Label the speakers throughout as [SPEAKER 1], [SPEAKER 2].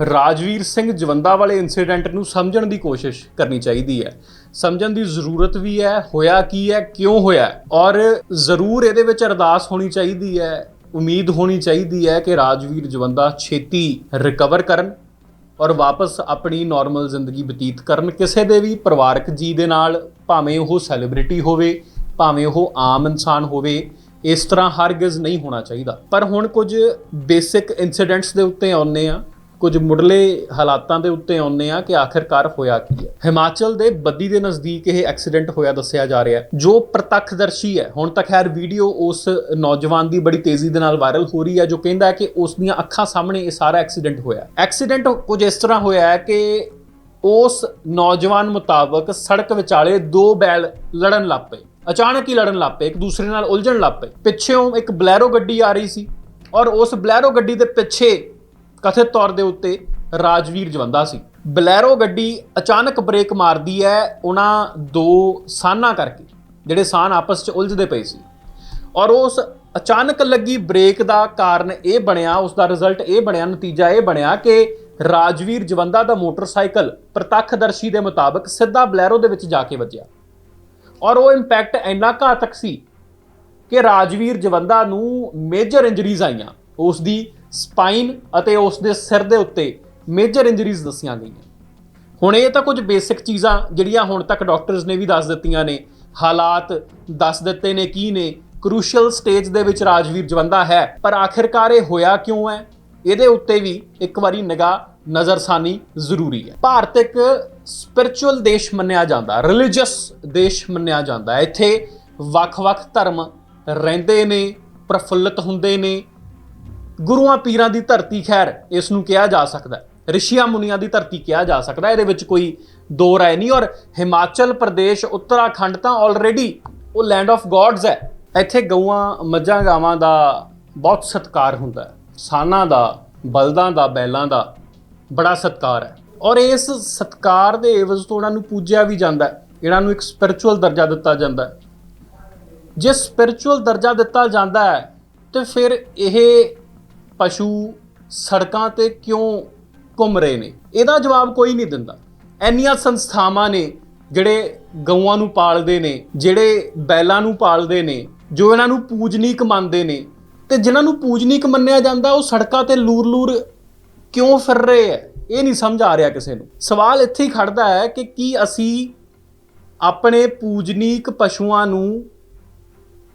[SPEAKER 1] ਰਾਜਵੀਰ ਸਿੰਘ ਜਵੰਦਾ ਵਾਲੇ ਇਨਸੀਡੈਂਟ ਨੂੰ ਸਮਝਣ ਦੀ ਕੋਸ਼ਿਸ਼ ਕਰਨੀ ਚਾਹੀਦੀ ਹੈ। ਸਮਝਣ ਦੀ ਜ਼ਰੂਰਤ ਵੀ ਹੈ, ਹੋਇਆ ਕੀ ਹੈ, ਕਿਉਂ ਹੋਇਆ ਔਰ ਜ਼ਰੂਰ ਇਹਦੇ ਵਿੱਚ ਅਰਦਾਸ ਹੋਣੀ ਚਾਹੀਦੀ ਹੈ, ਉਮੀਦ ਹੋਣੀ ਚਾਹੀਦੀ ਹੈ ਕਿ ਰਾਜਵੀਰ ਜਵੰਦਾ ਛੇਤੀ ਰਿਕਵਰ ਕਰਨ ਔਰ ਵਾਪਸ ਆਪਣੀ ਨਾਰਮਲ ਜ਼ਿੰਦਗੀ ਬਤੀਤ ਕਰਨ। ਕਿਸੇ ਦੇ ਵੀ ਪਰਿਵਾਰਕ ਜੀ ਦੇ ਨਾਲ ਭਾਵੇਂ ਉਹ ਸੈਲੀਬ੍ਰਿਟੀ ਹੋਵੇ, ਭਾਵੇਂ ਉਹ ਆਮ ਇਨਸਾਨ ਹੋਵੇ, ਇਸ ਤਰ੍ਹਾਂ ਹਰਗਿਜ਼ ਨਹੀਂ ਹੋਣਾ ਚਾਹੀਦਾ। ਪਰ ਹੁਣ ਕੁਝ ਬੇਸਿਕ ਇਨਸੀਡੈਂਟਸ ਦੇ ਉੱਤੇ ਆਉਂਦੇ ਆ ਕੁਝ ਮੁੱਢਲੇ ਹਾਲਾਤਾਂ ਦੇ ਉੱਤੇ ਆਉਂਦੇ ਆ ਕਿ ਆਖਿਰਕਾਰ ਹੋਇਆ ਕੀ ਹੈ। ਹਿਮਾਚਲ ਦੇ ਬੱਦੀ ਦੇ ਨਜ਼ਦੀਕ ਇਹ ਐਕਸੀਡੈਂਟ ਹੋਇਆ ਦੱਸਿਆ ਜਾ ਰਿਹਾ ਹੈ, ਜੋ ਪ੍ਰਤੱਖਦਰਸ਼ੀ ਹੈ। ਹੁਣ ਤੱਕ ਖੈਰ ਵੀਡੀਓ ਉਸ ਨੌਜਵਾਨ ਦੀ ਬੜੀ ਤੇਜ਼ੀ ਦੇ ਨਾਲ ਵਾਇਰਲ ਹੋ ਰਹੀ ਹੈ, ਜੋ ਕਹਿੰਦਾ ਹੈ ਕਿ ਉਸ ਦੀਆਂ ਅੱਖਾਂ ਸਾਹਮਣੇ ਇਹ ਸਾਰਾ ਐਕਸੀਡੈਂਟ ਹੋਇਆ ਐਕਸੀਡੈਂਟ ਕੁਝ ਇਸ ਤਰ੍ਹਾਂ ਹੋਇਆ ਹੈ ਕਿ ਉਸ ਨੌਜਵਾਨ ਮੁਤਾਬਕ ਸੜਕ ਵਿਚਾਲੇ ਦੋ ਬੈਲ ਲੜਨ ਲੱਗ ਪਏ। ਅਚਾਨਕ ਹੀ ਲੜਨ ਲੱਗ ਪਏ, ਇੱਕ ਦੂਸਰੇ ਨਾਲ ਉਲਝਣ ਲੱਗ ਪਏ। ਪਿੱਛੇੋਂ ਇੱਕ ਬਲੈਰੋ ਗੱਡੀ ਆ ਰਹੀ ਸੀ ਔਰ ਉਸ ਬਲੈਰੋ ਗੱਡੀ ਦੇ ਪਿੱਛੇ ਕਥਿਤ ਤੌਰ ਦੇ ਉੱਤੇ ਰਾਜਵੀਰ ਜਵੰਦਾ ਸੀ। ਬਲੈਰੋ ਗੱਡੀ ਅਚਾਨਕ ਬ੍ਰੇਕ ਮਾਰਦੀ ਹੈ ਉਹਨਾਂ ਦੋ ਸਾਨਾਂ ਕਰਕੇ, ਜਿਹੜੇ ਸਾਨ ਆਪਸ 'ਚ ਉਲਝਦੇ ਪਏ ਸੀ। ਔਰ ਉਸ ਅਚਾਨਕ ਲੱਗੀ ਬ੍ਰੇਕ ਦਾ ਕਾਰਨ ਇਹ ਬਣਿਆ, ਉਸ ਦਾ ਰਿਜ਼ਲਟ ਇਹ ਬਣਿਆ, ਨਤੀਜਾ ਇਹ ਬਣਿਆ ਕਿ ਰਾਜਵੀਰ ਜਵੰਦਾ ਦਾ ਮੋਟਰਸਾਈਕਲ ਪ੍ਰਤੱਖਦਰਸ਼ੀ ਦੇ ਮੁਤਾਬਕ ਸਿੱਧਾ ਬਲੈਰੋ ਦੇ ਵਿੱਚ ਜਾ ਕੇ ਵੱਜਿਆ। ਔਰ ਉਹ ਇੰਪੈਕਟ ਇੰਨਾ ਘਾਤਕ ਸੀ ਕਿ ਰਾਜਵੀਰ ਜਵੰਦਾ ਨੂੰ ਮੇਜਰ ਇੰਜਰੀਜ਼ ਆਈਆਂ। ਉਸ ਦੀ ਸਪਾਈਨ ਅਤੇ ਉਸ ਦੇ ਸਿਰ ਦੇ ਉੱਤੇ ਮੇਜਰ ਇੰਜਰੀਜ਼ ਦੱਸੀਆਂ ਗਈਆਂ। ਹੁਣ ਇਹ ਤਾਂ ਕੁਝ ਬੇਸਿਕ ਚੀਜ਼ਾਂ ਜਿਹੜੀਆਂ ਹੁਣ ਤੱਕ ਡਾਕਟਰਸ ਨੇ ਵੀ ਦੱਸ ਦਿੱਤੀਆਂ ਨੇ। ਹਾਲਾਤ ਦੱਸ ਦਿੱਤੇ ਨੇ ਕੀ ਨੇ। ਕ੍ਰੂਸ਼ੀਅਲ ਸਟੇਜ ਦੇ ਵਿੱਚ ਰਾਜਵੀਰ ਜਵੰਦਾ ਹੈ, ਪਰ ਆਖਿਰਕਾਰ ਇਹ ਹੋਇਆ ਕਿਉਂ ਹੈ? ਇਹਦੇ ਉੱਤੇ ਵੀ ਇੱਕ ਵਾਰੀ ਨਿਗਾਹ ਨਜ਼ਰਸਾਨੀ ਜ਼ਰੂਰੀ ਹੈ। ਭਾਰਤ ਇੱਕ ਸਪਿਰਚੁਅਲ ਦੇਸ਼ ਮੰਨਿਆ ਜਾਂਦਾ, ਰਿਲੀਜੀਅਸ ਦੇਸ਼ ਮੰਨਿਆ ਜਾਂਦਾ ਇੱਥੇ ਵੱਖ-ਵੱਖ ਧਰਮ ਰਹਿੰਦੇ ਨੇ, ਪ੍ਰਫੁੱਲਤ ਹੁੰਦੇ ਨੇ ਗੁਰੂਆਂ ਪੀਰਾਂ ਦੀ ਧਰਤੀ ਖੈਰ, ਇਸ ਨੂੰ ਕਿਹਾ ਜਾ ਸਕਦਾ ਰਿਸ਼ੀਆਂ ਮੁਨੀਆਂ ਦੀ ਧਰਤੀ ਕਿਹਾ ਜਾ ਸਕਦਾ ਇਹਦੇ ਵਿੱਚ ਕੋਈ ਦੋ ਰਾਏ ਨਹੀਂ ਔਰ ਹਿਮਾਚਲ ਪ੍ਰਦੇਸ਼, ਉੱਤਰਾਖੰਡ ਤਾਂ ਆਲਰੇਡੀ ਉਹ ਲੈਂਡ ਆਫ ਗੋਡਸ ਹੈ। ਇੱਥੇ ਗਊਆਂ, ਮੱਝਾਂ, ਗਾਵਾਂ ਦਾ ਬਹੁਤ ਸਤਿਕਾਰ ਹੁੰਦਾ ਹੈ। ਸਾਨਾਂ ਦਾ, ਬਲਦਾਂ ਦਾ, ਬੈਲਾਂ ਦਾ ਬੜਾ ਸਤਿਕਾਰ ਹੈ। ਔਰ ਇਸ ਸਤਿਕਾਰ ਦੇ ਏਵਜ਼ ਤੋਂ ਉਹਨਾਂ ਨੂੰ ਪੂਜਿਆ ਵੀ ਜਾਂਦਾ ਹੈ। ਇਹਨਾਂ ਨੂੰ ਇੱਕ ਸਪਿਰਚੁਅਲ ਦਰਜਾ ਦਿੱਤਾ ਜਾਂਦਾ ਹੈ। ਜੇ ਸਪਿਰਚੁਅਲ ਦਰਜਾ ਦਿੱਤਾ ਜਾਂਦਾ ਹੈ, ਤੇ ਫਿਰ ਇਹ ਪਸ਼ੂ ਸੜਕਾਂ ਤੇ ਕਿਉਂ ਘੁੰਮ ਰਹੇ ਨੇ? ਇਹਦਾ ਜਵਾਬ ਕੋਈ ਨਹੀਂ ਦਿੰਦਾ। ਐਨੀਆਂ ਸੰਸਥਾਵਾਂ ਨੇ ਜਿਹੜੇ ਗਊਆਂ ਨੂੰ ਪਾਲਦੇ ਨੇ, ਜਿਹੜੇ ਬੈਲਾਂ ਨੂੰ ਪਾਲਦੇ ਨੇ, ਜੋ ਇਹਨਾਂ ਨੂੰ ਪੂਜਨੀਕ ਮੰਨਦੇ ਨੇ ਤੇ ਜਿਨ੍ਹਾਂ ਨੂੰ ਪੂਜਨੀਕ ਮੰਨਿਆ ਜਾਂਦਾ, ਉਹ ਸੜਕਾਂ ਤੇ ਲੂਰ-ਲੂਰ ਕਿਉਂ ਫਿਰ ਰਹੇ ਹੈ ਇਹ ਨਹੀਂ ਸਮਝ ਆ ਰਿਹਾ ਕਿਸੇ ਨੂੰ। ਸਵਾਲ ਇੱਥੇ ਹੀ ਖੜਦਾ ਹੈ ਕਿ ਕੀ ਅਸੀਂ ਆਪਣੇ ਪੂਜਨੀਕ ਪਸ਼ੂਆਂ ਨੂੰ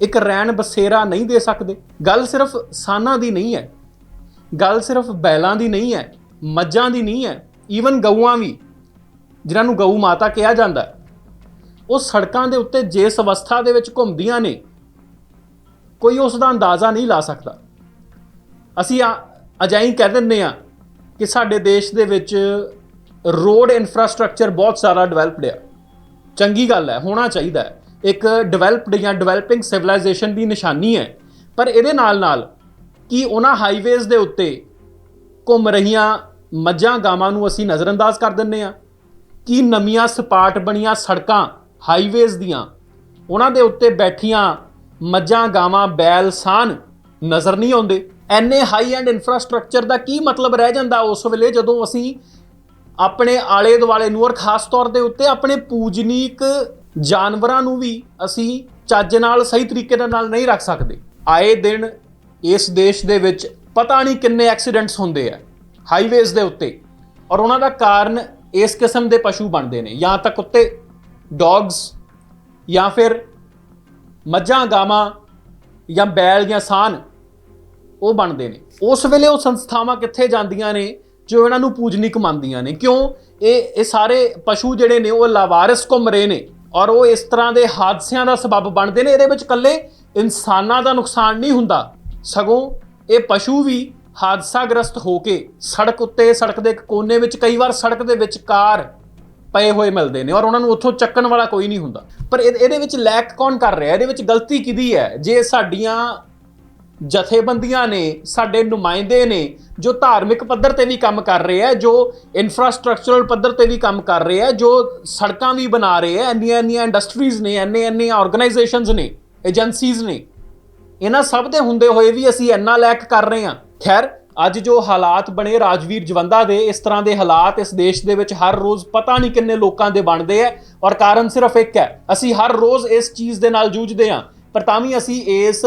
[SPEAKER 1] ਇੱਕ ਰਹਿਣ ਬਸੇਰਾ ਨਹੀਂ ਦੇ ਸਕਦੇ? ਗੱਲ ਸਿਰਫ ਸਾਨਾਂ ਦੀ ਨਹੀਂ ਹੈ ਗੱਲ ਸਿਰਫ ਬੈਲਾਂ ਦੀ ਨਹੀਂ ਹੈ, ਮੱਝਾਂ ਦੀ ਨਹੀਂ ਹੈ ਈਵਨ ਗਊਆਂ ਵੀ, ਜਿਨ੍ਹਾਂ ਨੂੰ ਗਊ ਮਾਤਾ ਕਿਹਾ ਜਾਂਦਾ ਉਹ ਸੜਕਾਂ ਦੇ ਉੱਤੇ ਜਿਸ ਅਵਸਥਾ ਦੇ ਵਿੱਚ ਘੁੰਮਦੀਆਂ ਨੇ, ਕੋਈ ਉਸ ਦਾ ਅੰਦਾਜ਼ਾ ਨਹੀਂ ਲਾ ਸਕਦਾ। ਅਸੀਂ ਅਜਾਈ ਕਹਿ ਦਿੰਦੇ ਆ ਕਿ ਸਾਡੇ ਦੇਸ਼ ਦੇ ਵਿੱਚ ਰੋਡ ਇਨਫਰਾਸਟ੍ਰਕਚਰ ਬਹੁਤ ਸਾਰਾ ਡਿਵੈਲਪਡ ਆ। ਚੰਗੀ ਗੱਲ ਹੈ, ਹੋਣਾ ਚਾਹੀਦਾ ਹੈ। ਇੱਕ ਡਿਵੈਲਪਡ ਜਾਂ ਡਿਵੈਲਪਿੰਗ ਸਿਵਲਾਈਜੇਸ਼ਨ ਦੀ ਨਿਸ਼ਾਨੀ ਹੈ, ਪਰ ਇਹਦੇ ਨਾਲ ਨਾਲ ਕਿ ਉਹਨਾਂ ਹਾਈਵੇਜ਼ ਦੇ ਉੱਤੇ ਘੁੰਮ ਰਹੀਆਂ ਮੱਝਾਂ ਗਾਵਾਂ ਨੂੰ ਅਸੀਂ ਨਜ਼ਰਅੰਦਾਜ਼ ਕਰ ਦਿੰਨੇ ਆ ਕੀ ਨਵੀਆਂ ਸਪਾਟ ਬਣੀਆਂ ਸੜਕਾਂ ਹਾਈਵੇਜ਼ ਦੀਆਂ, ਉਹਨਾਂ ਦੇ ਉੱਤੇ ਬੈਠੀਆਂ ਮੱਝਾਂ ਗਾਵਾਂ ਬੈਲ ਸਾਨ ਨਜ਼ਰ ਨਹੀਂ ਆਉਂਦੇ। ਐਨੇ ਹਾਈ ਐਂਡ ਇਨਫਰਾਸਟ੍ਰਕਚਰ ਦਾ ਕੀ ਮਤਲਬ ਰਹਿ ਜਾਂਦਾ ਉਸ ਵੇਲੇ ਜਦੋਂ ਅਸੀਂ ਆਪਣੇ ਆਲੇ ਦੁਆਲੇ ਨੂੰ ਔਰ ਖਾਸ ਤੌਰ ਦੇ ਉੱਤੇ ਆਪਣੇ ਪੂਜਨੀਕ ਜਾਨਵਰਾਂ ਨੂੰ ਵੀ ਅਸੀਂ ਚੱਜ ਨਾਲ ਸਹੀ ਤਰੀਕੇ ਦੇ ਨਾਲ ਨਹੀਂ ਰੱਖ ਸਕਦੇ। ਆਏ ਦਿਨ ਇਸ ਦੇਸ਼ ਦੇ ਵਿੱਚ ਪਤਾ ਨਹੀਂ ਕਿੰਨੇ ਐਕਸੀਡੈਂਟਸ ਹੁੰਦੇ ਆ ਹਾਈਵੇਜ਼ ਦੇ ਉੱਤੇ। ਔਰ ਉਹਨਾਂ ਦਾ ਕਾਰਨ ਇਸ ਕਿਸਮ ਦੇ ਪਸ਼ੂ ਬਣਦੇ ਨੇ। ਜਾਂ ਤਾਂ ਕੁੱਤੇ ਡੌਗਸ ਜਾਂ ਫਿਰ ਮੱਝਾਂ, ਗਾਵਾਂ, ਜਾਂ ਬੈਲ, ਜਾਂ ਸਾਨ, ਉਹ ਬਣਦੇ ਨੇ। ਉਸ ਵੇਲੇ ਉਹ ਸੰਸਥਾਵਾਂ ਕਿੱਥੇ ਜਾਂਦੀਆਂ ਨੇ, ਜੋ ਇਹਨਾਂ ਨੂੰ ਪੂਜਨੀਕ ਮੰਨਦੀਆਂ ਨੇ? ਕਿਉਂ? ਇਹ ਇਹ ਸਾਰੇ ਪਸ਼ੂ ਜਿਹੜੇ ਨੇ, ਉਹ ਲਾਵਾਰਿਸ ਘੁੰਮ ਰਹੇ ਨੇ। ਔਰ ਉਹ ਇਸ ਤਰ੍ਹਾਂ ਦੇ ਹਾਦਸਿਆਂ ਦਾ ਸਬਬ ਬਣਦੇ ਨੇ। ਇਹਦੇ ਵਿੱਚ ਇਕੱਲੇ ਇਨਸਾਨਾਂ ਦਾ ਨੁਕਸਾਨ ਨਹੀਂ ਹੁੰਦਾ। ਸਗੋਂ ਇਹ ਪਸ਼ੂ ਵੀ ਹਾਦਸਾਗ੍ਰਸਤ ਹੋ ਕੇ ਸੜਕ ਉੱਤੇ, ਸੜਕ ਦੇ ਇੱਕ ਕੋਨੇ ਵਿੱਚ, ਕਈ ਵਾਰ ਸੜਕ ਦੇ ਵਿੱਚ ਕਾਰ ਪਏ ਹੋਏ ਮਿਲਦੇ ਨੇ ਔਰ ਉਹਨਾਂ ਨੂੰ ਉੱਥੋਂ ਚੱਕਣ ਵਾਲਾ ਕੋਈ ਨਹੀਂ ਹੁੰਦਾ। ਪਰ ਇਹ- ਇਹਦੇ ਵਿੱਚ ਲੈਕ ਕੌਣ ਕਰ ਰਿਹਾ? ਇਹਦੇ ਵਿੱਚ ਗਲਤੀ ਕਿਹਦੀ ਹੈ? ਜੇ ਸਾਡੀਆਂ ਜਥੇਬੰਦੀਆਂ ਨੇ, ਸਾਡੇ ਨੁਮਾਇੰਦੇ ਨੇ, ਜੋ ਧਾਰਮਿਕ ਪੱਧਰ ਤੇ ਵੀ ਕੰਮ ਕਰ ਰਹੇ ਆ ਜੋ ਇਨਫਰਾਸਟ੍ਰਕਚਰਲ ਪੱਧਰ ਤੇ ਵੀ ਕੰਮ ਕਰ ਰਹੇ ਆ ਜੋ ਸੜਕਾਂ ਵੀ ਬਣਾ ਰਹੇ ਆ ਇੰਨੀਆਂ ਇੰਨੀਆਂ ਇੰਡਸਟਰੀਜ਼ ਨੇ ਇੰਨੇ ਇੰਨੀਆਂ ਆਰਗੇਨਾਈਜੇਸ਼ਨਸ ਨੇ ਏਜੰਸੀਜ਼ ਨੇ ਇਹਨਾਂ ਸਭ ਦੇ ਹੁੰਦੇ ਹੋਏ ਵੀ ਅਸੀਂ ਇੰਨਾ ਲੈਕ ਕਰ ਰਹੇ ਹਾਂ। ਖੈਰ, ਅੱਜ ਜੋ ਹਾਲਾਤ ਬਣੇ ਰਾਜਵੀਰ ਜਵੰਦਾ ਦੇ, ਇਸ ਤਰ੍ਹਾਂ ਦੇ ਹਾਲਾਤ ਇਸ ਦੇਸ਼ ਦੇ ਵਿੱਚ ਹਰ ਰੋਜ਼ ਪਤਾ ਨਹੀਂ ਕਿੰਨੇ ਲੋਕਾਂ ਦੇ ਬਣਦੇ ਆ ਔਰ ਕਾਰਨ ਸਿਰਫ ਇੱਕ ਹੈ, ਅਸੀਂ ਹਰ ਰੋਜ਼ ਇਸ ਚੀਜ਼ ਦੇ ਨਾਲ ਜੂਝਦੇ ਹਾਂ। ਪਰ ਤਾਂ ਵੀ ਅਸੀਂ ਇਸ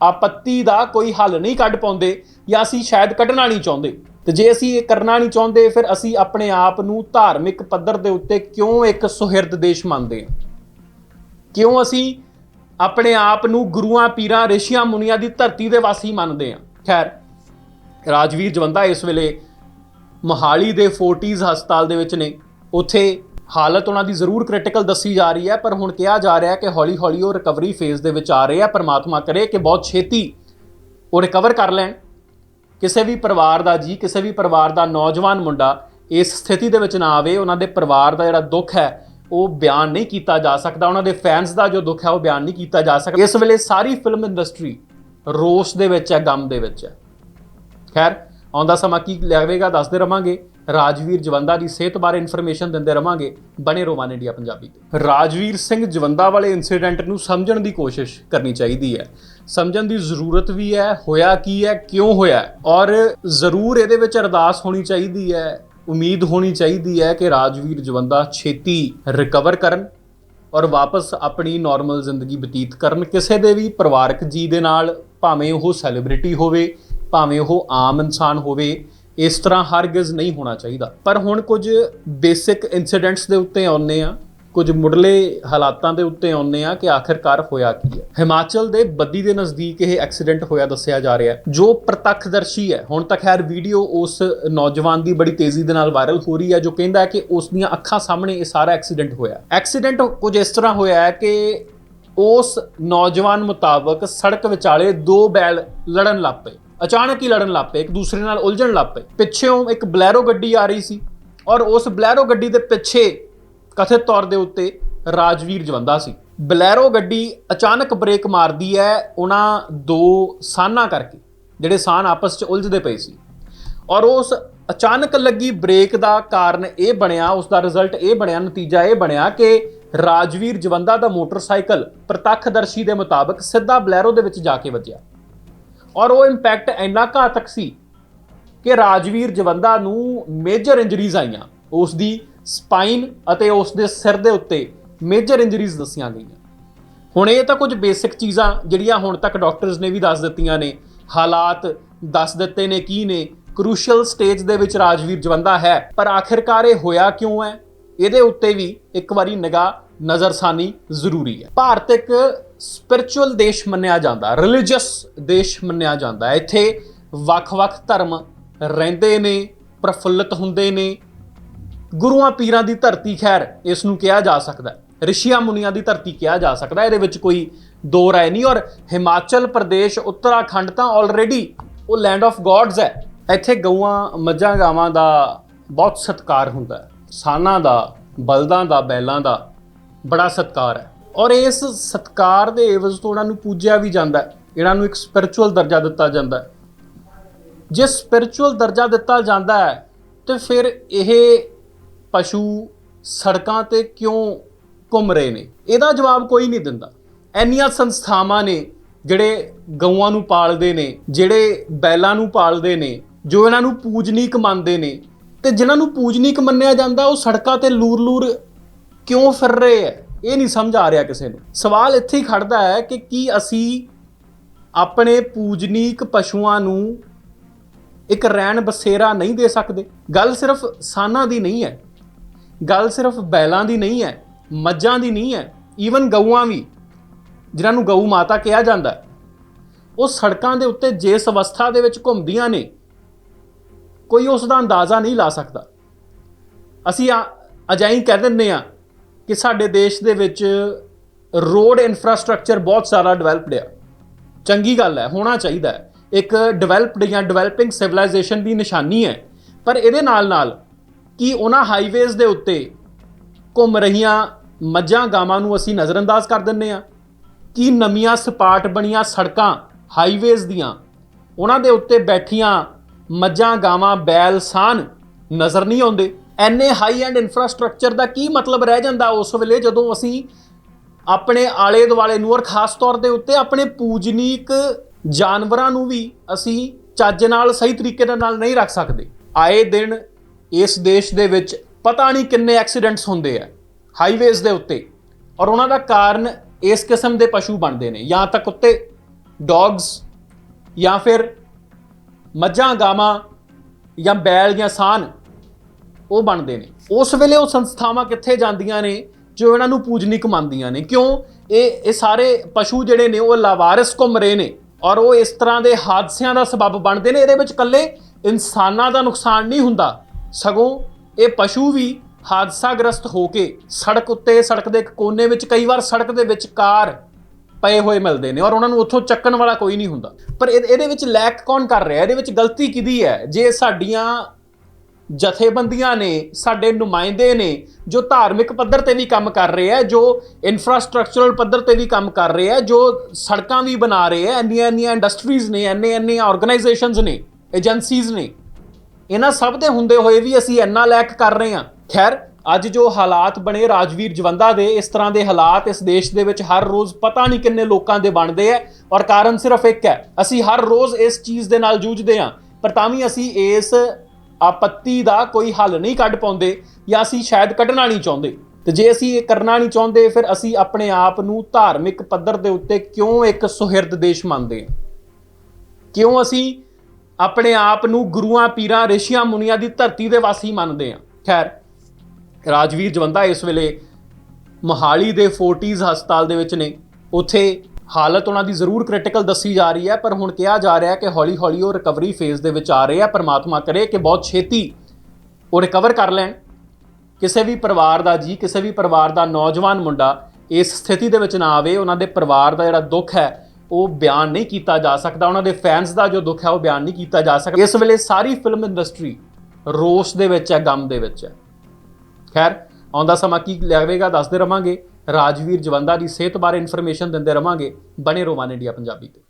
[SPEAKER 1] ਆਪੱਤੀ ਦਾ ਕੋਈ ਹੱਲ ਨਹੀਂ ਕੱਢ ਪਾਉਂਦੇ ਜਾਂ ਅਸੀਂ ਸ਼ਾਇਦ ਕੱਢਣਾ ਨਹੀਂ ਚਾਹੁੰਦੇ। ਤੇ ਜੇ ਅਸੀਂ ਇਹ ਕਰਨਾ ਨਹੀਂ ਚਾਹੁੰਦੇ, ਫਿਰ ਅਸੀਂ ਆਪਣੇ ਆਪ ਨੂੰ ਧਾਰਮਿਕ ਪੱਧਰ ਦੇ ਉੱਤੇ ਕਿਉਂ ਇੱਕ ਸੁਹਿਰਦ ਦੇਸ਼ ਮੰਨਦੇ ਹਾਂ? ਕਿਉਂ ਅਸੀਂ ਆਪਣੇ ਆਪ ਨੂੰ ਗੁਰੂਆਂ, ਪੀਰਾਂ, ਰਿਸ਼ੀਆਂ, ਮੁਨੀਆਂ ਦੀ ਧਰਤੀ ਦੇ ਵਾਸੀ ਮੰਨਦੇ ਹਾਂ ਖੈਰ, ਰਾਜਵੀਰ ਜਵੰਦਾ ਇਸ ਵੇਲੇ ਮੋਹਾਲੀ ਦੇ ਫੋਰਟੀਜ਼ ਹਸਪਤਾਲ ਦੇ ਵਿੱਚ ਨੇ। ਉੱਥੇ ਹਾਲਤ ਉਹਨਾਂ ਦੀ ਜ਼ਰੂਰ ਕ੍ਰਿਟੀਕਲ ਦੱਸੀ ਜਾ ਰਹੀ ਹੈ, ਪਰ ਹੁਣ ਕਿਹਾ ਜਾ ਰਿਹਾ ਹੈ ਕਿ ਹੌਲੀ-ਹੌਲੀ ਉਹ ਰਿਕਵਰੀ ਫੇਜ਼ ਦੇ ਵਿੱਚ ਆ ਰਹੇ ਆ। ਪਰਮਾਤਮਾ ਕਰੇ ਕਿ ਬਹੁਤ ਛੇਤੀ ਉਹ ਰਿਕਵਰ ਕਰ ਲੈਣ। ਕਿਸੇ ਵੀ ਪਰਿਵਾਰ ਦਾ ਜੀ, ਕਿਸੇ ਵੀ ਪਰਿਵਾਰ ਦਾ ਨੌਜਵਾਨ ਮੁੰਡਾ ਇਸ ਸਥਿਤੀ ਦੇ ਵਿੱਚ ਨਾ ਆਵੇ। ਉਹਨਾਂ ਦੇ ਪਰਿਵਾਰ ਦਾ ਜਿਹੜਾ ਦੁੱਖ ਹੈ ਉਹ ਬਿਆਨ ਨਹੀਂ ਕੀਤਾ ਜਾ ਸਕਦਾ, ਉਹਨਾਂ ਦੇ ਫੈਨਸ ਦਾ ਜੋ ਦੁੱਖ ਹੈ, ਉਹ ਬਿਆਨ ਨਹੀਂ ਕੀਤਾ ਜਾ ਸਕਦਾ। ਇਸ ਵੇਲੇ ਸਾਰੀ ਫਿਲਮ ਇੰਡਸਟਰੀ ਰੋਸ ਦੇ ਵਿੱਚ ਹੈ, ਗਮ ਦੇ ਵਿੱਚ ਹੈ। ਖੈਰ, ਆਉਂਦਾ ਸਮਾਂ ਕੀ ਲੱਗੇਗਾ ਦੱਸਦੇ ਰਵਾਂਗੇ। ਰਾਜਵੀਰ ਜਵੰਦਾ ਦੀ ਸਿਹਤ ਬਾਰੇ ਇਨਫੋਰਮੇਸ਼ਨ ਦਿੰਦੇ ਰਵਾਂਗੇ, ਬਣੇ ਰੋਮਾਨ ਇੰਡੀਆ ਪੰਜਾਬੀ ਤੇ। ਰਾਜਵੀਰ ਸਿੰਘ ਜਵੰਦਾ ਵਾਲੇ ਇਨਸੀਡੈਂਟ ਨੂੰ ਸਮਝਣ ਦੀ ਕੋਸ਼ਿਸ਼ ਕਰਨੀ ਚਾਹੀਦੀ ਹੈ। ਸਮਝਣ ਦੀ ਜ਼ਰੂਰਤ ਵੀ ਹੈ, ਹੋਇਆ ਕੀ ਹੈ, ਕਿਉਂ ਹੋਇਆ ਔਰ ਜ਼ਰੂਰ ਇਹਦੇ ਵਿੱਚ ਅਰਦਾਸ ਹੋਣੀ ਚਾਹੀਦੀ ਹੈ ਉਮੀਦ ਹੋਣੀ ਚਾਹੀਦੀ ਹੈ ਕਿ ਰਾਜਵੀਰ ਜਵੰਦਾ ਛੇਤੀ ਰਿਕਵਰ ਕਰਨ ਔਰ ਵਾਪਸ ਆਪਣੀ ਨਾਰਮਲ ਜ਼ਿੰਦਗੀ ਬਤੀਤ ਕਰਨ। ਕਿਸੇ ਦੇ ਵੀ ਪਰਿਵਾਰਕ ਜੀ ਦੇ ਨਾਲ ਭਾਵੇਂ ਉਹ ਸੈਲੀਬ੍ਰਿਟੀ ਹੋਵੇ, ਭਾਵੇਂ ਉਹ ਆਮ ਇਨਸਾਨ ਹੋਵੇ, ਇਸ ਤਰ੍ਹਾਂ ਹਰਗਿਜ਼ ਨਹੀਂ ਹੋਣਾ ਚਾਹੀਦਾ। ਪਰ ਹੁਣ ਕੁਝ ਬੇਸਿਕ ਇਨਸੀਡੈਂਟਸ ਦੇ ਉੱਤੇ ਆਉਂਦੇ ਆ ਕੁਝ ਮੁੱਢਲੇ ਹਾਲਾਤਾਂ ਦੇ ਉੱਤੇ ਆਉਂਦੇ ਆ ਕਿ ਆਖਿਰਕਾਰ ਹੋਇਆ ਕੀ ਹੈ। ਹਿਮਾਚਲ ਦੇ ਬੱਦੀ ਦੇ ਨਜ਼ਦੀਕ ਇਹ ਐਕਸੀਡੈਂਟ ਹੋਇਆ ਦੱਸਿਆ ਜਾ ਰਿਹਾ ਹੈ, ਜੋ ਪ੍ਰਤੱਖਦਰਸ਼ੀ ਹੈ। ਹੁਣ ਤੱਕ ਖੈਰ ਵੀਡੀਓ ਉਸ ਨੌਜਵਾਨ ਦੀ ਬੜੀ ਤੇਜ਼ੀ ਦੇ ਨਾਲ ਵਾਇਰਲ ਹੋ ਰਹੀ ਹੈ, ਜੋ ਕਹਿੰਦਾ ਹੈ ਕਿ ਉਸ ਦੀਆਂ ਅੱਖਾਂ ਸਾਹਮਣੇ ਇਹ ਸਾਰਾ ਐਕਸੀਡੈਂਟ ਹੋਇਆ ਐਕਸੀਡੈਂਟ ਕੁਝ ਇਸ ਤਰ੍ਹਾਂ ਹੋਇਆ ਹੈ ਕਿ ਉਸ ਨੌਜਵਾਨ ਮੁਤਾਬਕ ਸੜਕ ਵਿਚਾਲੇ ਦੋ ਬੈਲ ਲੜਨ ਲੱਗ ਪਏ। ਅਚਾਨਕ ਹੀ ਲੜਨ ਲੱਗ ਪਏ, ਇੱਕ ਦੂਸਰੇ ਨਾਲ ਉਲਝਣ ਲੱਗ ਪਏ। ਪਿੱਛੇੋਂ ਇੱਕ ਬਲੈਰੋ ਗੱਡੀ ਆ ਰਹੀ ਸੀ ਔਰ ਉਸ ਬਲੈਰੋ ਗੱਡੀ ਦੇ ਪਿੱਛੇ ਕਥਿਤ ਤੌਰ ਦੇ ਉੱਤੇ ਰਾਜਵੀਰ ਜਵੰਦਾ ਸੀ। ਬਲੈਰੋ ਗੱਡੀ ਅਚਾਨਕ ਬ੍ਰੇਕ ਮਾਰਦੀ ਹੈ, ਉਹਨਾਂ ਦੋ ਸਾਨਾਂ ਕਰਕੇ, ਜਿਹੜੇ ਸਾਨ ਆਪਸ 'ਚ ਉਲਝਦੇ ਪਏ ਸੀ। ਔਰ ਉਸ ਅਚਾਨਕ ਲੱਗੀ ਬ੍ਰੇਕ ਦਾ ਕਾਰਨ ਇਹ ਬਣਿਆ, ਉਸ ਦਾ ਰਿਜ਼ਲਟ ਇਹ ਬਣਿਆ, ਨਤੀਜਾ ਇਹ ਬਣਿਆ ਕਿ ਰਾਜਵੀਰ ਜਵੰਦਾ ਦਾ ਮੋਟਰਸਾਈਕਲ ਪ੍ਰਤੱਖਦਰਸ਼ੀ ਦੇ ਮੁਤਾਬਕ ਸਿੱਧਾ ਬਲੈਰੋ ਦੇ ਵਿੱਚ ਜਾ ਕੇ ਵੱਜਿਆ। ਔਰ ਉਹ ਇੰਪੈਕਟ ਇੰਨਾ ਘਾਤਕ ਸੀ ਕਿ ਰਾਜਵੀਰ ਜਵੰਦਾ ਨੂੰ ਮੇਜਰ ਇੰਜਰੀਜ਼ ਆਈਆਂ। ਉਸ ਦੀ ਸਪਾਈਨ ਅਤੇ ਉਸ ਦੇ ਸਿਰ ਦੇ ਉੱਤੇ ਮੇਜਰ ਇੰਜਰੀਜ਼ ਦੱਸੀਆਂ ਗਈਆਂ। ਹੁਣ ਇਹ ਤਾਂ ਕੁਝ ਬੇਸਿਕ ਚੀਜ਼ਾਂ ਜਿਹੜੀਆਂ ਹੁਣ ਤੱਕ ਡਾਕਟਰਸ ਨੇ ਵੀ ਦੱਸ ਦਿੱਤੀਆਂ ਨੇ। ਹਾਲਾਤ ਦੱਸ ਦਿੱਤੇ ਨੇ ਕੀ ਨੇ। ਕ੍ਰੂਸ਼ੀਅਲ ਸਟੇਜ ਦੇ ਵਿੱਚ ਰਾਜਵੀਰ ਜਵੰਦਾ ਹੈ, ਪਰ ਆਖਿਰਕਾਰ ਇਹ ਹੋਇਆ ਕਿਉਂ ਹੈ? ਇਹਦੇ ਉੱਤੇ ਵੀ ਇੱਕ ਵਾਰੀ ਨਿਗਾਹ ਨਜ਼ਰਸਾਨੀ ਜ਼ਰੂਰੀ ਹੈ। ਭਾਰਤ ਇੱਕ ਸਪਿਰਚੁਅਲ ਦੇਸ਼ ਮੰਨਿਆ ਜਾਂਦਾ, ਰਿਲੀਜੀਅਸ ਦੇਸ਼ ਮੰਨਿਆ ਜਾਂਦਾ ਇੱਥੇ ਵੱਖ-ਵੱਖ ਧਰਮ ਰਹਿੰਦੇ ਨੇ, ਪ੍ਰਫੁੱਲਤ ਹੁੰਦੇ ਨੇ ਗੁਰੂਆਂ ਪੀਰਾਂ ਦੀ ਧਰਤੀ ਖੈਰ, ਇਸ ਨੂੰ ਕਿਹਾ ਜਾ ਸਕਦਾ ਰਿਸ਼ੀਆਂ ਮੁਨੀਆਂ ਦੀ ਧਰਤੀ ਕਿਹਾ ਜਾ ਸਕਦਾ ਇਹਦੇ ਵਿੱਚ ਕੋਈ ਦੋ ਰਾਏ ਨਹੀਂ। ਔਰ ਹਿਮਾਚਲ ਪ੍ਰਦੇਸ਼, ਉੱਤਰਾਖੰਡ ਤਾਂ ਆਲਰੇਡੀ ਉਹ ਲੈਂਡ ਆਫ ਗੋਡਸ ਹੈ। ਇੱਥੇ ਗਊਆਂ, ਮੱਝਾਂ, ਗਾਵਾਂ ਦਾ ਬਹੁਤ ਸਤਿਕਾਰ ਹੁੰਦਾ ਹੈ। ਸਾਨਾਂ ਦਾ, ਬਲਦਾਂ ਦਾ, ਬੈਲਾਂ ਦਾ ਬੜਾ ਸਤਿਕਾਰ ਹੈ। ਔਰ ਇਸ ਸਤਿਕਾਰ ਦੇ ਏਵਜ਼ ਤੋਂ ਉਹਨਾਂ ਨੂੰ ਪੂਜਿਆ ਵੀ ਜਾਂਦਾ ਹੈ। ਇਹਨਾਂ ਨੂੰ ਇੱਕ ਸਪਿਰਚੁਅਲ ਦਰਜਾ ਦਿੱਤਾ ਜਾਂਦਾ ਹੈ। ਜੇ ਸਪਿਰਚੁਅਲ ਦਰਜਾ ਦਿੱਤਾ ਜਾਂਦਾ ਹੈ, ਤੇ ਫਿਰ ਇਹ ਪਸ਼ੂ ਸੜਕਾਂ ਤੇ ਕਿਉਂ ਘੁੰਮ ਰਹੇ ਨੇ? ਇਹਦਾ ਜਵਾਬ ਕੋਈ ਨਹੀਂ ਦਿੰਦਾ। ਐਨੀਆਂ ਸੰਸਥਾਵਾਂ ਨੇ ਜਿਹੜੇ ਗਊਆਂ ਨੂੰ ਪਾਲਦੇ ਨੇ, ਜਿਹੜੇ ਬੈਲਾਂ ਨੂੰ ਪਾਲਦੇ ਨੇ, ਜੋ ਇਹਨਾਂ ਨੂੰ ਪੂਜਨੀਕ ਮੰਨਦੇ ਨੇ ਤੇ ਜਿਨ੍ਹਾਂ ਨੂੰ ਪੂਜਨੀਕ ਮੰਨਿਆ ਜਾਂਦਾ, ਉਹ ਸੜਕਾਂ ਤੇ ਲੂਰ-ਲੂਰ ਕਿਉਂ ਫਿਰ ਰਹੇ ਹੈ ਇਹ ਨਹੀਂ ਸਮਝ ਆ ਰਿਹਾ ਕਿਸੇ ਨੂੰ। ਸਵਾਲ ਇੱਥੇ ਹੀ ਖੜਦਾ ਹੈ ਕਿ ਕੀ ਅਸੀਂ ਆਪਣੇ ਪੂਜਨੀਕ ਪਸ਼ੂਆਂ ਨੂੰ ਇੱਕ ਰਹਿਣ ਬਸੇਰਾ ਨਹੀਂ ਦੇ ਸਕਦੇ? ਗੱਲ ਸਿਰਫ ਸਾਨਾਂ ਦੀ ਨਹੀਂ ਹੈ ਗੱਲ ਸਿਰਫ ਬੈਲਾਂ ਦੀ ਨਹੀਂ ਹੈ, ਮੱਝਾਂ ਦੀ ਨਹੀਂ ਹੈ ਈਵਨ ਗਊਆਂ ਵੀ, ਜਿਨ੍ਹਾਂ ਨੂੰ ਗਊ ਮਾਤਾ ਕਿਹਾ ਜਾਂਦਾ ਉਹ ਸੜਕਾਂ ਦੇ ਉੱਤੇ ਜਿਸ ਅਵਸਥਾ ਦੇ ਵਿੱਚ ਘੁੰਮਦੀਆਂ ਨੇ, ਕੋਈ ਉਸ ਦਾ ਅੰਦਾਜ਼ਾ ਨਹੀਂ ਲਾ ਸਕਦਾ। ਅਸੀਂ ਅਜਾਈ ਕਹਿ ਦਿੰਦੇ ਆ ਕਿ ਸਾਡੇ ਦੇਸ਼ ਦੇ ਵਿੱਚ ਰੋਡ ਇਨਫਰਾਸਟ੍ਰਕਚਰ ਬਹੁਤ ਸਾਰਾ ਡਿਵੈਲਪਡ ਆ। ਚੰਗੀ ਗੱਲ ਹੈ, ਹੋਣਾ ਚਾਹੀਦਾ ਹੈ। ਇੱਕ ਡਿਵੈਲਪਡ ਜਾਂ ਡਿਵੈਲਪਿੰਗ ਸਿਵਲਾਈਜੇਸ਼ਨ ਦੀ ਨਿਸ਼ਾਨੀ ਹੈ, ਪਰ ਇਹਦੇ ਨਾਲ ਨਾਲ ਕਿ ਉਹਨਾਂ ਹਾਈਵੇਜ਼ ਦੇ ਉੱਤੇ ਘੁੰਮ ਰਹੀਆਂ ਮੱਝਾਂ ਗਾਵਾਂ ਨੂੰ ਅਸੀਂ ਨਜ਼ਰਅੰਦਾਜ਼ ਕਰ ਦਿੰਨੇ ਆ ਕੀ ਨਵੀਆਂ ਸਪਾਟ ਬਣੀਆਂ ਸੜਕਾਂ ਹਾਈਵੇਜ਼ ਦੀਆਂ, ਉਹਨਾਂ ਦੇ ਉੱਤੇ ਬੈਠੀਆਂ ਮੱਝਾਂ ਗਾਵਾਂ ਬੈਲ ਸਾਨ ਨਜ਼ਰ ਨਹੀਂ ਆਉਂਦੇ। ਐਨੇ ਹਾਈ ਐਂਡ ਇਨਫਰਾਸਟ੍ਰਕਚਰ ਦਾ ਕੀ ਮਤਲਬ ਰਹਿ ਜਾਂਦਾ ਉਸ ਵੇਲੇ ਜਦੋਂ ਅਸੀਂ ਆਪਣੇ ਆਲੇ ਦੁਆਲੇ ਨੂੰ ਔਰ ਖਾਸ ਤੌਰ ਦੇ ਉੱਤੇ ਆਪਣੇ ਪੂਜਨੀਕ ਜਾਨਵਰਾਂ ਨੂੰ ਵੀ ਅਸੀਂ ਚੱਜ ਨਾਲ ਸਹੀ ਤਰੀਕੇ ਦੇ ਨਾਲ ਨਹੀਂ ਰੱਖ ਸਕਦੇ। ਆਏ ਦਿਨ ਇਸ ਦੇਸ਼ ਦੇ ਵਿੱਚ ਪਤਾ ਨਹੀਂ ਕਿੰਨੇ ਐਕਸੀਡੈਂਟਸ ਹੁੰਦੇ ਆ ਹਾਈਵੇਜ਼ ਦੇ ਉੱਤੇ। ਔਰ ਉਹਨਾਂ ਦਾ ਕਾਰਨ ਇਸ ਕਿਸਮ ਦੇ ਪਸ਼ੂ ਬਣਦੇ ਨੇ। ਜਾਂ ਤਾਂ ਕੁੱਤੇ ਡੌਗਸ ਜਾਂ ਫਿਰ ਮੱਝਾਂ, ਗਾਵਾਂ, ਜਾਂ ਬੈਲ, ਜਾਂ ਸਾਨ, ਉਹ ਬਣਦੇ ਨੇ। ਉਸ ਵੇਲੇ ਉਹ ਸੰਸਥਾਵਾਂ ਕਿੱਥੇ ਜਾਂਦੀਆਂ ਨੇ, ਜੋ ਇਹਨਾਂ ਨੂੰ ਪੂਜਨੀਕ ਮੰਨਦੀਆਂ ਨੇ। ਕਿਉਂ? ਇਹ ਇਹ ਸਾਰੇ ਪਸ਼ੂ ਜਿਹੜੇ ਨੇ, ਉਹ ਲਾਵਾਰਿਸ ਘੁੰਮ ਰਹੇ ਨੇ। ਔਰ ਉਹ ਇਸ ਤਰ੍ਹਾਂ ਦੇ ਹਾਦਸਿਆਂ ਦਾ ਸਬਬ ਬਣਦੇ ਨੇ। ਇਹਦੇ ਵਿੱਚ ਇਕੱਲੇ ਇਨਸਾਨਾਂ ਦਾ ਨੁਕਸਾਨ ਨਹੀਂ ਹੁੰਦਾ। ਸਗੋਂ ਇਹ ਪਸ਼ੂ ਵੀ ਹਾਦਸਾਗ੍ਰਸਤ ਹੋ ਕੇ ਸੜਕ ਉੱਤੇ, ਸੜਕ ਦੇ ਇੱਕ ਕੋਨੇ ਵਿੱਚ, ਕਈ ਵਾਰ ਸੜਕ ਦੇ ਵਿੱਚ ਕਾਰ ਪਏ ਹੋਏ ਮਿਲਦੇ ਨੇ ਔਰ ਉਹਨਾਂ ਨੂੰ ਉੱਥੋਂ ਚੱਕਣ ਵਾਲਾ ਕੋਈ ਨਹੀਂ ਹੁੰਦਾ। ਪਰ ਇਹ- ਇਹਦੇ ਵਿੱਚ ਲੈਕ ਕੌਣ ਕਰ ਰਿਹਾ? ਇਹਦੇ ਵਿੱਚ ਗਲਤੀ ਕਿਹਦੀ ਹੈ? ਜੇ ਸਾਡੀਆਂ ਜਥੇਬੰਦੀਆਂ ਨੇ, ਸਾਡੇ ਨੁਮਾਇੰਦੇ ਨੇ, ਜੋ ਧਾਰਮਿਕ ਪੱਧਰ ਤੇ ਵੀ ਕੰਮ ਕਰ ਰਹੇ ਹੈ, ਜੋ ਇਨਫਰਾਸਟ੍ਰਕਚਰਲ ਪੱਧਰ ਤੇ ਵੀ ਕੰਮ ਕਰ ਰਹੇ ਹੈ, ਜੋ ਸੜਕਾਂ ਵੀ ਬਣਾ ਰਹੇ ਹੈ ਇੰਨੀਆਂ ਇੰਨੀਆਂ ਇੰਡਸਟਰੀਜ਼ ਨੇ ਇੰਨੇ ਇੰਨੀਆਂ ਆਰਗੇਨਾਈਜੇਸ਼ਨਸ ਨੇ ਏਜੰਸੀਜ਼ ਨੇ ਇਹਨਾਂ ਸਭ ਦੇ ਹੁੰਦੇ ਹੋਏ ਵੀ ਅਸੀਂ ਇੰਨਾ ਲੈਕ ਕਰ ਰਹੇ ਹਾਂ। ਖੈਰ, ਅੱਜ ਜੋ ਹਾਲਾਤ ਬਣੇ ਰਾਜਵੀਰ ਜਵੰਦਾ ਦੇ, ਇਸ ਤਰ੍ਹਾਂ ਦੇ ਹਾਲਾਤ ਇਸ ਦੇਸ਼ ਦੇ ਵਿੱਚ ਹਰ ਰੋਜ਼ ਪਤਾ ਨਹੀਂ ਕਿੰਨੇ ਲੋਕਾਂ ਦੇ ਬਣਦੇ ਆ ਔਰ ਕਾਰਨ ਸਿਰਫ ਇੱਕ ਹੈ, ਅਸੀਂ ਹਰ ਰੋਜ਼ ਇਸ ਚੀਜ਼ ਦੇ ਨਾਲ ਜੂਝਦੇ ਹਾਂ। ਪਰ ਤਾਂ ਵੀ ਅਸੀਂ ਇਸ ਆਪੱਤੀ ਦਾ ਕੋਈ ਹੱਲ ਨਹੀਂ ਕੱਢ ਪਾਉਂਦੇ ਜਾਂ ਅਸੀਂ ਸ਼ਾਇਦ ਕੱਢਣਾ ਨਹੀਂ ਚਾਹੁੰਦੇ। ਤੇ ਜੇ ਅਸੀਂ ਇਹ ਕਰਨਾ ਨਹੀਂ ਚਾਹੁੰਦੇ, ਫਿਰ ਅਸੀਂ ਆਪਣੇ ਆਪ ਨੂੰ ਧਾਰਮਿਕ ਪੱਧਰ ਦੇ ਉੱਤੇ ਕਿਉਂ ਇੱਕ ਸੁਹਿਰਦ ਦੇਸ਼ ਮੰਨਦੇ ਹਾਂ? ਕਿਉਂ ਅਸੀਂ ਆਪਣੇ ਆਪ ਨੂੰ ਗੁਰੂਆਂ, ਪੀਰਾਂ, ਰਿਸ਼ੀਆਂ, ਮੁਨੀਆਂ ਦੀ ਧਰਤੀ ਦੇ ਵਾਸੀ ਮੰਨਦੇ ਹਾਂ। ਖੈਰ, ਰਾਜਵੀਰ ਜਵੰਦਾ ਇਸ ਵੇਲੇ ਮੋਹਾਲੀ ਦੇ ਫੋਰਟੀਜ਼ ਹਸਪਤਾਲ ਦੇ ਵਿੱਚ ਨੇ। ਉੱਥੇ ਹਾਲਤ ਉਹਨਾਂ ਦੀ ਜ਼ਰੂਰ ਕ੍ਰਿਟੀਕਲ ਦੱਸੀ ਜਾ ਰਹੀ ਹੈ, ਪਰ ਹੁਣ ਕਿਹਾ ਜਾ ਰਿਹਾ ਹੈ ਕਿ ਹੌਲੀ-ਹੌਲੀ ਉਹ ਰਿਕਵਰੀ ਫੇਜ਼ ਦੇ ਵਿੱਚ ਆ ਰਹੇ ਆ ਪਰਮਾਤਮਾ ਕਰੇ ਕਿ ਬਹੁਤ ਛੇਤੀ ਉਹ ਰਿਕਵਰ ਕਰ ਲੈਣ। ਕਿਸੇ ਵੀ ਪਰਿਵਾਰ ਦਾ ਜੀ, ਕਿਸੇ ਵੀ ਪਰਿਵਾਰ ਦਾ ਨੌਜਵਾਨ ਮੁੰਡਾ ਇਸ ਸਥਿਤੀ ਦੇ ਵਿੱਚ ਨਾ ਆਵੇ। ਉਹਨਾਂ ਦੇ ਪਰਿਵਾਰ ਦਾ ਜਿਹੜਾ ਦੁੱਖ ਹੈ ਉਹ ਬਿਆਨ ਨਹੀਂ ਕੀਤਾ ਜਾ ਸਕਦਾ, ਉਹਨਾਂ ਦੇ ਫੈਨਸ ਦਾ ਜੋ ਦੁੱਖ ਹੈ ਉਹ ਬਿਆਨ ਨਹੀਂ ਕੀਤਾ ਜਾ ਸਕਦਾ। ਇਸ ਵੇਲੇ ਸਾਰੀ ਫਿਲਮ ਇੰਡਸਟਰੀ ਰੋਸ ਦੇ ਵਿੱਚ ਹੈ, ਗਮ ਦੇ ਵਿੱਚ ਹੈ। ਖੈਰ ਆਉਂਦਾ ਸਮਾਂ ਕੀ ਲੱਗੇਗਾ ਦੱਸਦੇ ਰਵਾਂਗੇ। ਰਾਜਵੀਰ ਜਵੰਦਾ ਦੀ ਸਿਹਤ ਬਾਰੇ ਇਨਫੋਰਮੇਸ਼ਨ ਦਿੰਦੇ ਰਵਾਂਗੇ। ਬਣੇ ਰੋਮਾਨ ਇੰਡੀਆ ਪੰਜਾਬੀ ਤੇ।